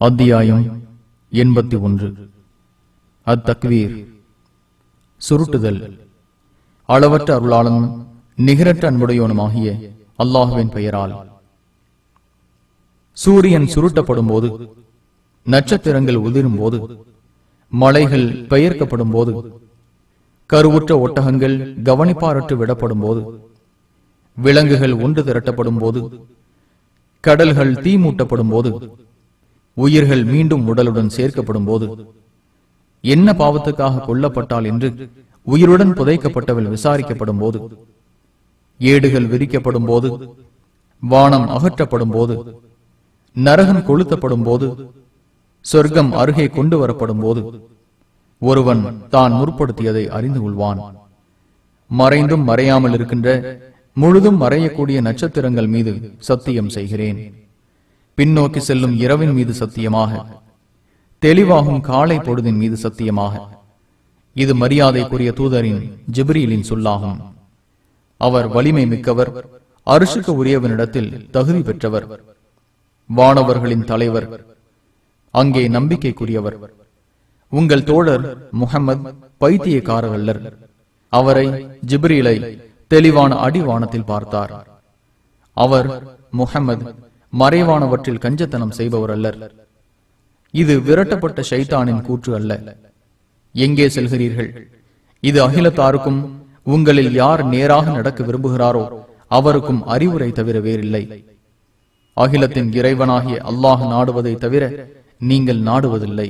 அத்தியாயம் எண்பத்தி ஒன்று. அத்தக்வீர். சுருட்டுதல். அளவற்ற அருளாளனும் நிகரற்ற அன்புடையவனுமாகிய அல்லாஹுவின் பெயரால். சூரியன் சுருட்டப்படும் போது நட்சத்திரங்கள் உதிரும் போது மலைகள் பெயர்க்கப்படும் போது கருவுற்ற ஒட்டகங்கள் கவனிப்பாரற்று விடப்படும் போது விலங்குகள் ஒன்று திரட்டப்படும் போது கடல்கள் தீமூட்டப்படும் போது உயிர்கள் மீண்டும் உடலுடன் சேர்க்கப்படும் போது என்ன பாவத்துக்காக கொல்லப்பட்டால் என்று உயிருடன் புதைக்கப்பட்டவள் விசாரிக்கப்படும் போது ஏடுகள் விரிக்கப்படும் போது வானம் அகற்றப்படும் போது நரகம் கொளுத்தப்படும் போது சொர்க்கம் அருகே கொண்டு வரப்படும் போது ஒருவன் தான் முற்படுத்தியதை அறிந்து கொள்வான். மறைந்தும் மறையாமல் இருக்கின்ற முழுதும் மறையக்கூடிய நட்சத்திரங்கள் மீது சத்தியம் செய்கிறேன். பின்னோக்கி செல்லும் இரவின் மீது சத்தியமாக தெளிவாகும் காலை பொழுதின் மீது சத்தியமாக. இது மரியாதைக்குரிய தூதரின் ஜிப்ரீலின் சொல்லாகும். அவர் வலிமை மிக்கவர் அரிசுக்கு உரியவனிடத்தில் தகுதி பெற்றவர். வானவர்களின் தலைவர் அங்கே நம்பிக்கைக்குரியவர். உங்கள் தோழர் முகமது பைத்தியக்காரர் அவரை ஜிப்ரீலை தெளிவான அடிவானத்தில் பார்த்தார். அவர் முகமது மறைவானவற்றில் கஞ்சத்தனம் செய்பவர் அல்லர். இது விரட்டப்பட்ட ஷைத்தானின் கூற்று அல்ல. எங்கே செல்கிறீர்கள்? இது அகிலத்தாருக்கும் உங்களில் யார் நேராக நடக்க விரும்புகிறாரோ அவருக்கும் அறிவுரை தவிர வேறில்லை. அகிலத்தின் இறைவனாகிய அல்லாஹ் நாடுவதை தவிர நீங்கள் நாடுவதில்லை.